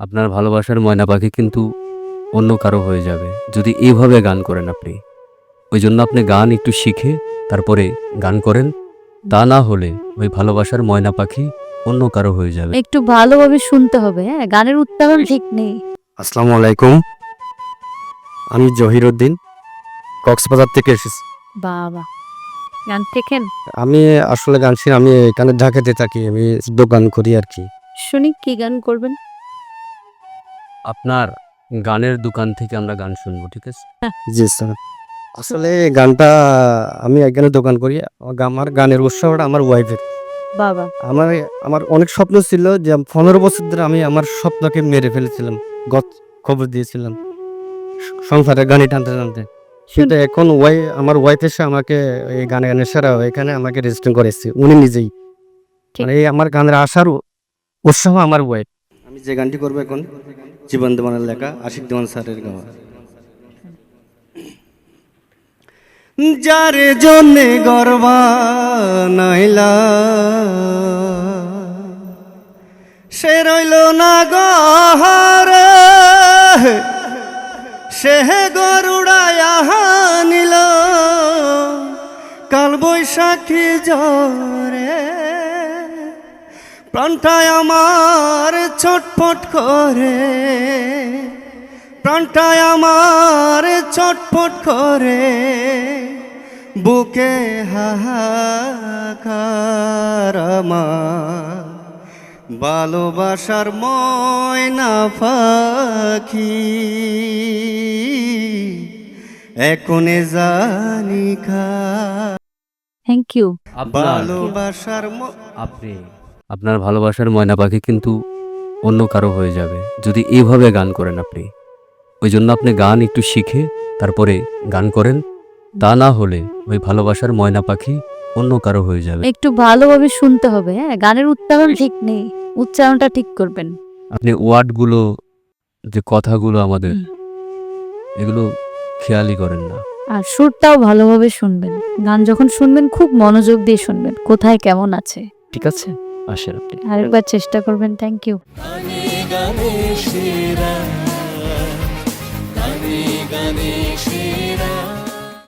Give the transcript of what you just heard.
আপনার ভালোবাসার ময়না পাখি কিন্তু অন্য কারও হয়ে যাবে। যদি এইভাবে গান করেন আপনি ওই জন্য আপনি গান একটু শিখে তারপরে গান করেন তা না হলে ওই ভালোবাসার ময়না পাখি অন্য কারও হয়ে যাবে। একটু ভালোভাবে শুনতে হবে হ্যাঁ? গানের উচ্চারণ ঠিক নেই। আসসালামু আলাইকুম। আমি জহিরুদ্দিন কক্সবাজার থেকে এসেছি। বাবা গান শেখেন? আমি আসলে গান শিখি আমি এখানে ঢাকাতে থাকি আমি দোকান করি আর কি। শুনি কি গান করবেন? আপনার গানের দোকান থেকে আমরা গান শুনব ঠিক আছে? জি স্যার। আসলে গানটা আমি এখানে দোকান করি। আমার গানের উৎসাহটা আমার ওয়াইফের বাবা। আমার আমার অনেক স্বপ্ন ছিল যে পনেরো বছর ধরে আমি আমার স্বপ্নকে মেরে ফেলেছিলাম গত খবর দিয়েছিলাম সংসারে গানে টানতে টানতে। কিন্তু এখন ওয়াই আমার ওয়াইফ এসে আমাকে এই গানে গানে সারা এখানে আমাকে রেজিস্টার করেছে। উনি নিজেই। মানে এই আমার গানের আসার উৎসাহ আমার ওয়াইফ যে গানটি করব এখন, জীবন দেওয়ানের লেখা আশিক দেওয়ান স্যারের গাওয়া। যার জন্যে গর্বা নাইলা সে রইল না গহর সে গরুড়ায়া নিল কাল বৈশাখী জরে প্রাণটায় আমার ছটফট করে। প্রাণটায় আমার ছটফট করে। বুকে হাহাকার আমার। ভালোবাসার ময়না পাখি। এখনে জানি খা থ্যাংক ইউ ভালোবাসার ম- আপনি আপনার ভালোবাসার ময়না পাখি কিন্তু অন্য কারও হয়ে যাবে। যদি এইভাবে গান করেন আপনি ওই জন্য আপনি গান একটু শিখে তারপরে গান করেন তা না হলে ওই ভালোবাসার ময়না পাখি অন্য কারও হয়ে যাবে। একটু ভালোভাবে শুনতে হবে হ্যাঁ? গানের উচ্চারণ ঠিক নেই উচ্চারণটা ঠিক করবেন। আপনি ওয়ার্ডগুলো যে কথাগুলো আমাদের এগুলো খেয়ালই করেন না। আর সুরটাও ভালোভাবে শুনবেন। গান যখন শুনবেন খুব মনোযোগ দিয়ে শুনবেন কোথায় কেমন আছে। ঠিক আছে। আসেন আপনি। আরেকবার চেষ্টা করবেন থ্যাংক ইউ